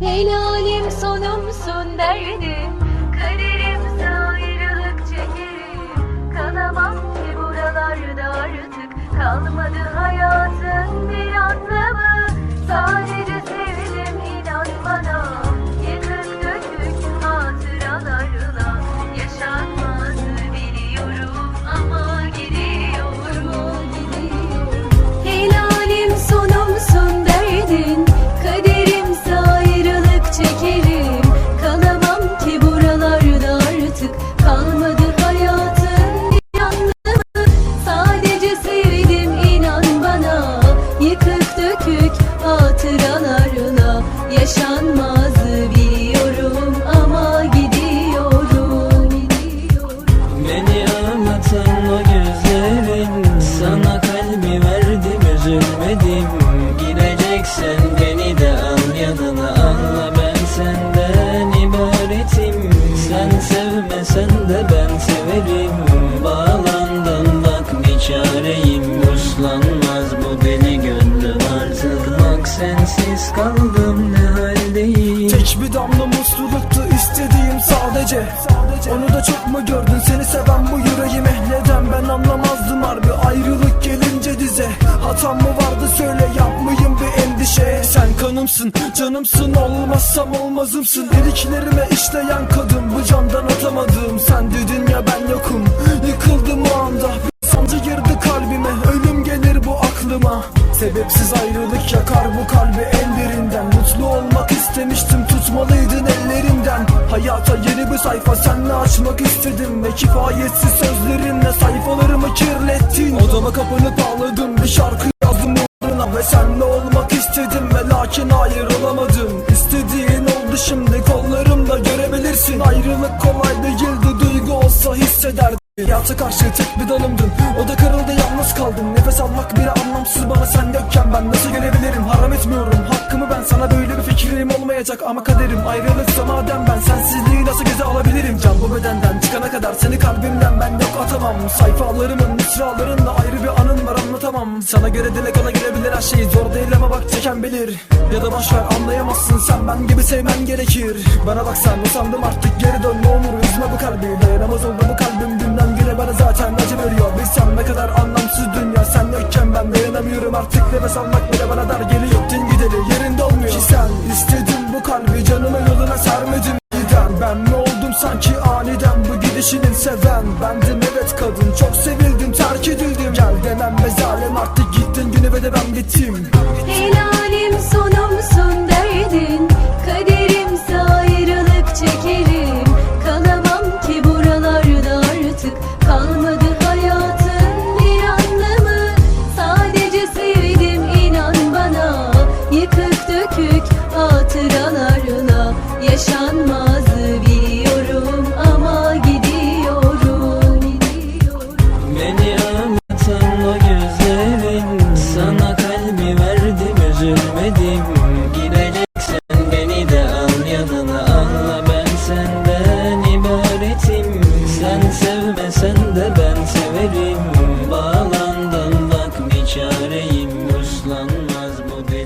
Helalim sonumsun derdim. Kaderimse üzülmedim Gideceksen beni de al yanına Anla. Ben senden ibaretim. Sen sevmesen de ben severim. Bağlandım bak bir çareyim. Uslanmaz bu deli gönlüm artık. Bak sensiz kaldım ne haldeyim? Tek bir damla mutluluktu istediğim sadece. Onu da çok mu gördün? Seni seven bu yüreğime Neden ben anlamazdım. Harbi ayrılık gelince dize. Hatam mı vardı Kanımsın canımsın olmazsam olmazımsın. Dediklerime işleyen kadın bu candan atamadım. Sen dedin ya ben yokum. Yıkıldım o anda. Bir sancı girdi kalbime. Ölüm gelir bu aklıma. Sebepsiz ayrılık yakar bu kalbi en derinden. Mutlu olmak istemiştim. Tutmalıydın ellerinden Hayata yeni bir sayfa senle açmak istedim. Ve kifayetsiz sözlerinle sayfalarımı kirlettin. Odama kapanıp şimdi kollarımda görebilirsin. Ayrılık kolay değildi. Duygu olsa hissederdim Hayata karşı tek bir dalımdın. O da kırıldı yalnız kaldım. Nefes almak bile anlamsız. Bana sen yokken Ben nasıl gelebilirim? Haram etmiyorum. Hakkımı ben sana böyle bir fikrim olmayacak Ama kaderim. Ayrılıksa madem ben Sensizliği nasıl göze alabilirim? Can bu bedenden çıkana kadar seni kalbimden ben yok atamam. Sayfalarımın mısralarında ayrı bir anın anlatamam Sana göre dile kola gelebilir her şey Zor değil ama bak çeken bilir. Ya da boşver anlayamazsın sen ben gibi sevmen gerekir. Bana baksan usandım artık geri dön ne olur üzme bu kalbi. Dayanamaz oldu bu kalbim günden güne bana zaten acı veriyor. Bilsem ne kadar anlamsız dünya sen yokken ben dayanamıyorum artık. Nefes almak bile bana dar geliyor Din gideli yerinde olmuyor. Ki sen istedin bu kalbi canımı yoluna sermedim giden Ben mi oldum sanki aniden bu gidişinin seven Bendim evet kadın çok sevildim edemem Mezarım. Artık gittin günü ve de ben bitim Helalim sonumsun derdin. Kaderimse ayrılık çekerim. Kalamam ki buralarda artık Kalmadı hayatın bir anlamı Sadece sevdim inan bana. Yıkık dökük hatıralarla yaşanmaz. Bilmedim gireceksen beni de al yanına Anla. Ben senden ibaretim Sen sevmesen de ben severim. Bağlandım bak bir çareyim Ruslanmaz bu benim